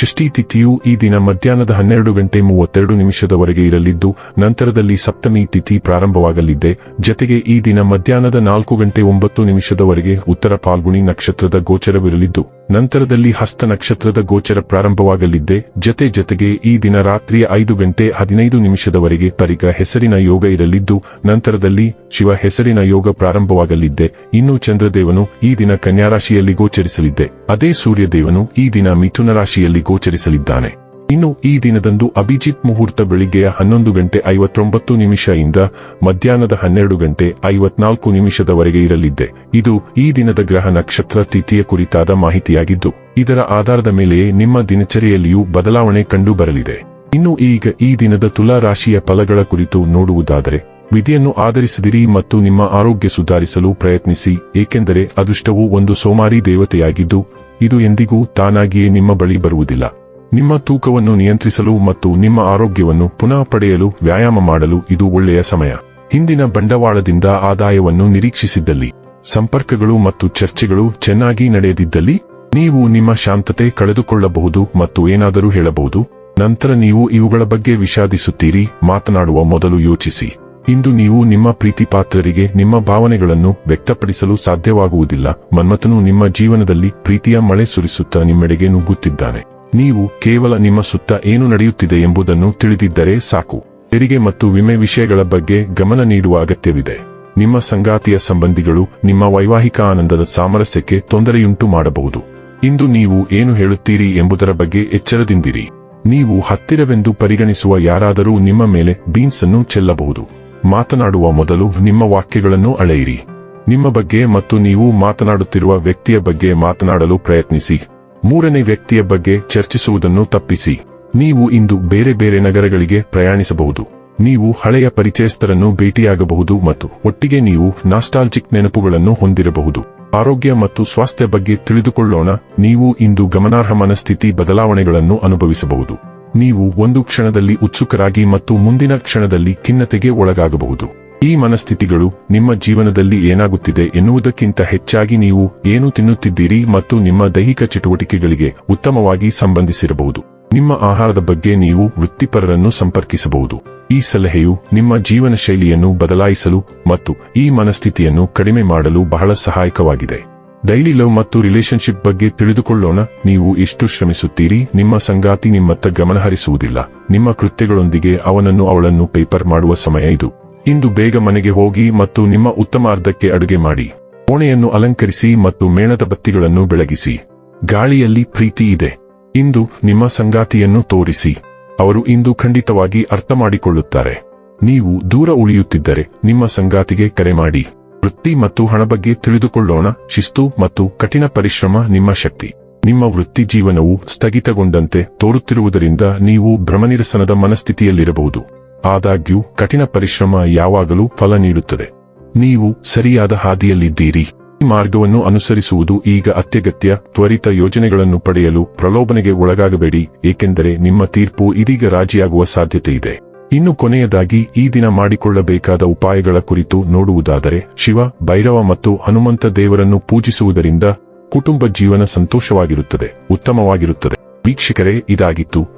ಷಷ್ಠಿ ತಿಥಿಯು ಈ ದಿನ ಮಧ್ಯಾಹ್ನದ ಹನ್ನೆರಡು ಗಂಟೆ ಮೂವತ್ತೆರಡು ನಿಮಿಷದವರೆಗೆ ಇರಲಿದ್ದು, ನಂತರದಲ್ಲಿ ಸಪ್ತಮಿ ತಿಥಿ ಪ್ರಾರಂಭವಾಗಲಿದೆ. ಜತೆಗೆ ಈ ದಿನ ಮಧ್ಯಾಹ್ನದ ನಾಲ್ಕು ಗಂಟೆ ಒಂಬತ್ತು ನಿಮಿಷದವರೆಗೆ ಉತ್ತರ ಪಾಲ್ಗುಣಿ ನಕ್ಷತ್ರದ ಗೋಚರವಿರಲಿದ್ದು. ನಂತರದಲ್ಲಿ ಹಸ್ತ ನಕ್ಷತ್ರದ ಗೋಚರ ಪ್ರಾರಂಭವಾಗಲಿದ್ದೆ. ಜತೆ ಜತೆಗೆ ಈ ದಿನ ರಾತ್ರಿಯ ಐದು ಗಂಟೆ ಹದಿನೈದು ನಿಮಿಷದವರೆಗೆ ಪರಿಕ ಹೆಸರಿನ ಯೋಗ ಇರಲಿದ್ದು, ನಂತರದಲ್ಲಿ ಶಿವ ಹೆಸರಿನ ಯೋಗ ಪ್ರಾರಂಭವಾಗಲಿದ್ದೆ. ಇನ್ನು ಚಂದ್ರದೇವನು ಈ ದಿನ ಕನ್ಯಾರಾಶಿಯಲ್ಲಿ ಗೋಚರಿಸಲಿದ್ದೆ. ಅದೇ ಸೂರ್ಯದೇವನು ಈ ದಿನ ಮಿಥುನ ರಾಶಿಯಲ್ಲಿ ಗೋಚರಿಸಲಿದ್ದಾನೆ. ಇನ್ನು ಈ ದಿನದಂದು ಅಭಿಜಿತ್ ಮುಹೂರ್ತ ಬೆಳಿಗ್ಗೆಯ ಹನ್ನೊಂದು ಗಂಟೆ ಐವತ್ತೊಂಬತ್ತು ನಿಮಿಷ ಇಂದ ಮಧ್ಯಾಹ್ನದ ಹನ್ನೆರಡು ಗಂಟೆ ಐವತ್ನಾಲ್ಕು ನಿಮಿಷದವರೆಗೆ ಇರಲಿದ್ದೆ. ಇದು ಈ ದಿನದ ಗ್ರಹ ನಕ್ಷತ್ರ ತಿಥಿಯ ಕುರಿತಾದ ಮಾಹಿತಿಯಾಗಿದ್ದು, ಇದರ ಆಧಾರದ ಮೇಲೆಯೇ ನಿಮ್ಮ ದಿನಚರಿಯಲ್ಲಿಯೂ ಬದಲಾವಣೆ ಕಂಡು ಬರಲಿದೆ ಇನ್ನು ಈಗ ಈ ದಿನದ ತುಲಾ ರಾಶಿಯ ಫಲಗಳ ಕುರಿತು ನೋಡುವುದಾದರೆ, ವಿಧಿಯನ್ನು ಆಧರಿಸಿದಿರಿ ಮತ್ತು ನಿಮ್ಮ ಆರೋಗ್ಯ ಸುಧಾರಿಸಲು ಪ್ರಯತ್ನಿಸಿ, ಏಕೆಂದರೆ ಅದೃಷ್ಟವು ಒಂದು ಸೋಮಾರಿ ದೇವತೆಯಾಗಿದ್ದು, ಇದು ಎಂದಿಗೂ ತಾನಾಗಿಯೇ ನಿಮ್ಮ ಬಳಿ ಬರುವುದಿಲ್ಲ. ನಿಮ್ಮ ತೂಕವನ್ನು ನಿಯಂತ್ರಿಸಲು ಮತ್ತು ನಿಮ್ಮ ಆರೋಗ್ಯವನ್ನು ಪುನಃ ಪಡೆಯಲು ವ್ಯಾಯಾಮ ಮಾಡಲು ಇದು ಒಳ್ಳೆಯ ಸಮಯ. ಹಿಂದಿನ ಬಂಡವಾಳದಿಂದ ಆದಾಯವನ್ನು ನಿರೀಕ್ಷಿಸಿದ್ದಲ್ಲಿ. ಸಂಪರ್ಕಗಳು ಮತ್ತು ಚರ್ಚೆಗಳು ಚೆನ್ನಾಗಿ ನಡೆಯದಿದ್ದಲ್ಲಿ ನೀವು ನಿಮ್ಮ ಶಾಂತತೆ ಕಳೆದುಕೊಳ್ಳಬಹುದು ಮತ್ತು ಏನಾದರೂ ಹೇಳಬಹುದು. ನಂತರ ನೀವು ಇವುಗಳ ಬಗ್ಗೆ ವಿಷಾದಿಸುತ್ತೀರಿ, ಮಾತನಾಡುವ ಮೊದಲು ಯೋಚಿಸಿ. ಇಂದು ನೀವು ನಿಮ್ಮ ಪ್ರೀತಿಪಾತ್ರರಿಗೆ ನಿಮ್ಮ ಭಾವನೆಗಳನ್ನು ವ್ಯಕ್ತಪಡಿಸಲು ಸಾಧ್ಯವಾಗುವುದಿಲ್ಲ. ಮನ್ಮಥನು ನಿಮ್ಮ ಜೀವನದಲ್ಲಿ ಪ್ರೀತಿಯ ಮಳೆ ಸುರಿಸುತ್ತಾ ನಿಮ್ಮೆಡೆಗೆ ನುಗ್ಗುತ್ತಿದ್ದಾನೆ. ನೀವು ಕೇವಲ ನಿಮ್ಮ ಸುತ್ತ ಏನು ನಡೆಯುತ್ತಿದೆ ಎಂಬುದನ್ನು ತಿಳಿದಿದ್ದರೆ ಸಾಕು. ತೆರಿಗೆ ಮತ್ತು ವಿಮೆ ವಿಷಯಗಳ ಬಗ್ಗೆ ಗಮನ ನೀಡುವ ಅಗತ್ಯವಿದೆ. ನಿಮ್ಮ ಸಂಗಾತಿಯ ಸಂಬಂಧಿಗಳು ನಿಮ್ಮ ವೈವಾಹಿಕ ಆನಂದದ ಸಾಮರಸ್ಯಕ್ಕೆ ತೊಂದರೆಯುಂಟು ಮಾಡಬಹುದು. ಇಂದು ನೀವು ಏನು ಹೇಳುತ್ತೀರಿ ಎಂಬುದರ ಬಗ್ಗೆ ಎಚ್ಚರದಿಂದಿರಿ. ನೀವು ಹತ್ತಿರವೆಂದು ಪರಿಗಣಿಸುವ ಯಾರಾದರೂ ನಿಮ್ಮ ಮೇಲೆ ಬೀನ್ಸ್ ಅನ್ನು ಚೆಲ್ಲಬಹುದು. ಮಾತನಾಡುವ ಮೊದಲು ನಿಮ್ಮ ವಾಕ್ಯಗಳನ್ನು ಅಳೆಯಿರಿ. ನಿಮ್ಮ ಬಗ್ಗೆ ಮತ್ತು ನೀವು ಮಾತನಾಡುತ್ತಿರುವ ವ್ಯಕ್ತಿಯ ಬಗ್ಗೆ ಮಾತನಾಡಲು ಪ್ರಯತ್ನಿಸಿ. ಮೂರನೇ ವ್ಯಕ್ತಿಯ ಬಗ್ಗೆ ಚರ್ಚಿಸುವುದನ್ನು ತಪ್ಪಿಸಿ. ನೀವು ಇಂದು ಬೇರೆ ಬೇರೆ ನಗರಗಳಿಗೆ ಪ್ರಯಾಣಿಸಬಹುದು. ನೀವು ಹಳೆಯ ಪರಿಚಯಸ್ಥರನ್ನು ಭೇಟಿಯಾಗಬಹುದು ಮತ್ತು ಒಟ್ಟಿಗೆ ನೀವು ನಾಸ್ಟಾಲ್ಜಿಕ್ ನೆನಪುಗಳನ್ನು ಹೊಂದಿರಬಹುದು. ಆರೋಗ್ಯ ಮತ್ತು ಸ್ವಾಸ್ಥ್ಯ ಬಗ್ಗೆ ತಿಳಿದುಕೊಳ್ಳೋಣ. ನೀವು ಇಂದು ಗಮನಾರ್ಹ ಮನಸ್ಥಿತಿ ಬದಲಾವಣೆಗಳನ್ನು ಅನುಭವಿಸಬಹುದು. ನೀವು ಒಂದು ಕ್ಷಣದಲ್ಲಿ ಉತ್ಸುಕರಾಗಿ ಮತ್ತು ಮುಂದಿನ ಕ್ಷಣದಲ್ಲಿ ಖಿನ್ನತೆಗೆ ಒಳಗಾಗಬಹುದು. ಈ ಮನಸ್ಥಿತಿಗಳು ನಿಮ್ಮ ಜೀವನದಲ್ಲಿ ಏನಾಗುತ್ತಿದೆ ಎನ್ನುವುದಕ್ಕಿಂತ ಹೆಚ್ಚಾಗಿ ನೀವು ಏನು ತಿನ್ನುತ್ತಿದ್ದೀರಿ ಮತ್ತು ನಿಮ್ಮ ದೈಹಿಕ ಚಟುವಟಿಕೆಗಳಿಗೆ ಉತ್ತಮವಾಗಿ ಸಂಬಂಧಿಸಿರಬಹುದು. ನಿಮ್ಮ ಆಹಾರದ ಬಗ್ಗೆ ನೀವು ವೃತ್ತಿಪರರನ್ನು ಸಂಪರ್ಕಿಸಬಹುದು. ಈ ಸಲಹೆಯು ನಿಮ್ಮ ಜೀವನ ಶೈಲಿಯನ್ನು ಬದಲಾಯಿಸಲು ಮತ್ತು ಈ ಮನಸ್ಥಿತಿಯನ್ನು ಕಡಿಮೆ ಮಾಡಲು ಬಹಳ ಸಹಾಯಕವಾಗಿದೆ. ಡೈಲಿ ಲವ್ ಮತ್ತು ರಿಲೇಶನ್ಶಿಪ್ ಬಗ್ಗೆ ತಿಳಿದುಕೊಳ್ಳೋಣ. ನೀವು ಎಷ್ಟು ಶ್ರಮಿಸುತ್ತೀರಿ? ನಿಮ್ಮ ಸಂಗಾತಿ ನಿಮ್ಮತ್ತ ಗಮನಹರಿಸುವುದಿಲ್ಲ. ನಿಮ್ಮ ಕೃತ್ಯಗಳೊಂದಿಗೆ ಅವನನ್ನು ಅವಳನ್ನು ಪೇಪರ್ ಮಾಡುವ ಸಮಯ ಇದು. ಇಂದು ಬೇಗ ಮನೆಗೆ ಹೋಗಿ ಮತ್ತು ನಿಮ್ಮ ಉತ್ತಮಾರ್ಧಕ್ಕೆ ಅಡುಗೆ ಮಾಡಿ. ಕೋಣೆಯನ್ನು ಅಲಂಕರಿಸಿ ಮತ್ತು ಮೇಣದ ಬತ್ತಿಗಳನ್ನು ಬೆಳಗಿಸಿ. ಗಾಳಿಯಲ್ಲಿ ಪ್ರೀತಿ ಇದೆ. ಇಂದು ನಿಮ್ಮ ಸಂಗಾತಿಯನ್ನು ತೋರಿಸಿ. ಅವರು ಇಂದು ಖಂಡಿತವಾಗಿ ಅರ್ಥ ಮಾಡಿಕೊಳ್ಳುತ್ತಾರೆ ನೀವು ದೂರ ಉಳಿಯುತ್ತಿದ್ದರೆ ನಿಮ್ಮ ಸಂಗಾತಿಗೆ ಕರೆ ಮಾಡಿ. ವೃತ್ತಿ ಮತ್ತು ಹಣ ಬಗ್ಗೆ ತಿಳಿದುಕೊಳ್ಳೋಣ. ಶಿಸ್ತು ಮತ್ತು ಕಠಿಣ ಪರಿಶ್ರಮ ನಿಮ್ಮ ಶಕ್ತಿ. ನಿಮ್ಮ ವೃತ್ತಿ ಜೀವನವು ಸ್ಥಗಿತಗೊಂಡಂತೆ ತೋರುತ್ತಿರುವುದರಿಂದ ನೀವು ಭ್ರಮನಿರಸನದ ಮನಸ್ಥಿತಿಯಲ್ಲಿರಬಹುದು. ಆದಾಗ್ಯೂ ಕಠಿಣ ಪರಿಶ್ರಮ ಯಾವಾಗಲೂ ಫಲ ನೀಡುತ್ತದೆ. ನೀವು ಸರಿಯಾದ ಹಾದಿಯಲ್ಲಿದ್ದೀರಿ. ಈ ಮಾರ್ಗವನ್ನು ಅನುಸರಿಸುವುದು ಈಗ ಅತ್ಯಗತ್ಯ. ತ್ವರಿತ ಯೋಜನೆಗಳನ್ನು ಪಡೆಯಲು ಪ್ರಲೋಭನೆಗೆ ಒಳಗಾಗಬೇಡಿ, ಏಕೆಂದರೆ ನಿಮ್ಮ ತೀರ್ಪು ಇದೀಗ ರಾಜಿಯಾಗುವ ಸಾಧ್ಯತೆ ಇದೆ ಇನ್ನು ಕೊನೆಯದಾಗಿ, ಈ ದಿನ ಮಾಡಿಕೊಳ್ಳಬೇಕಾದ ಉಪಾಯಗಳ ಕುರಿತು ನೋಡುವುದಾದರೆ, ಶಿವ, ಭೈರವ ಮತ್ತು ಹನುಮಂತ ದೇವರನ್ನು ಪೂಜಿಸುವುದರಿಂದ ಕುಟುಂಬ ಜೀವನ ಸಂತೋಷವಾಗಿರುತ್ತದೆ, ಉತ್ತಮವಾಗಿರುತ್ತದೆ. ವೀಕ್ಷಕರೇ, ಇದಾಗಿತ್ತು.